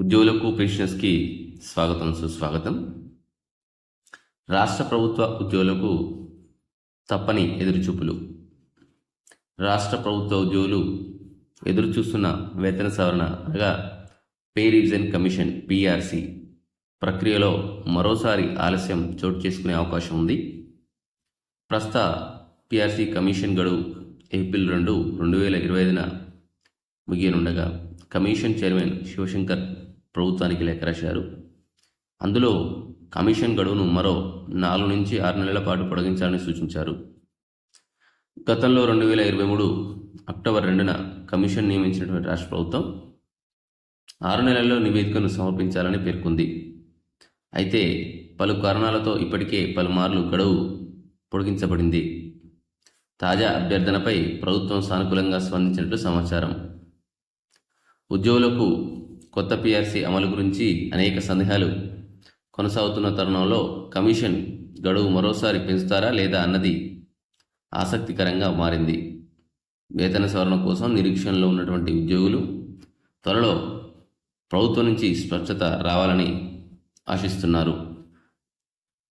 ఉద్యోగులకు పెన్షనర్స్కి స్వాగతం సుస్వాగతం. రాష్ట్ర ప్రభుత్వ ఉద్యోగులకు తప్పని ఎదురుచూపులు. రాష్ట్ర ప్రభుత్వ ఉద్యోగులు ఎదురుచూస్తున్న వేతన సవరణ అనగా పే రివిజన్ కమిషన్ పిఆర్సి ప్రక్రియలో మరోసారి ఆలస్యం చోటు చేసుకునే అవకాశం ఉంది. ప్రస్తుత పిఆర్సి కమిషన్ గడువు ఏప్రిల్ రెండు రెండు వేల ఇరవై ఐదున ముగియనుండగా కమిషన్ చైర్మన్ శివశంకర్ ప్రభుత్వానికి లేఖ రాశారు. అందులో కమిషన్ గడువును మరో నాలుగు నుంచి ఆరు నెలల పాటు పొడిగించాలని సూచించారు. గతంలో రెండు వేల ఇరవై మూడు అక్టోబర్ రెండున కమిషన్ నియమించినటువంటి రాష్ట్ర ప్రభుత్వం ఆరు నెలల్లో నివేదికను సమర్పించాలని పేర్కొంది. అయితే పలు కారణాలతో ఇప్పటికే పలుమార్లు గడువు పొడిగించబడింది. తాజా అభ్యర్థనపై ప్రభుత్వం సానుకూలంగా స్పందించినట్లు సమాచారం. ఉద్యోగులకు కొత్త పిఆర్సీ అమలు గురించి అనేక సందేహాలు కొనసాగుతున్న తరుణంలో కమిషన్ గడువు మరోసారి పెంచుతారా లేదా అన్నది ఆసక్తికరంగా మారింది. వేతన సవరణ కోసం నిరీక్షణలో ఉన్నటువంటి ఉద్యోగులు త్వరలో ప్రభుత్వం నుంచి స్పష్టత రావాలని ఆశిస్తున్నారు.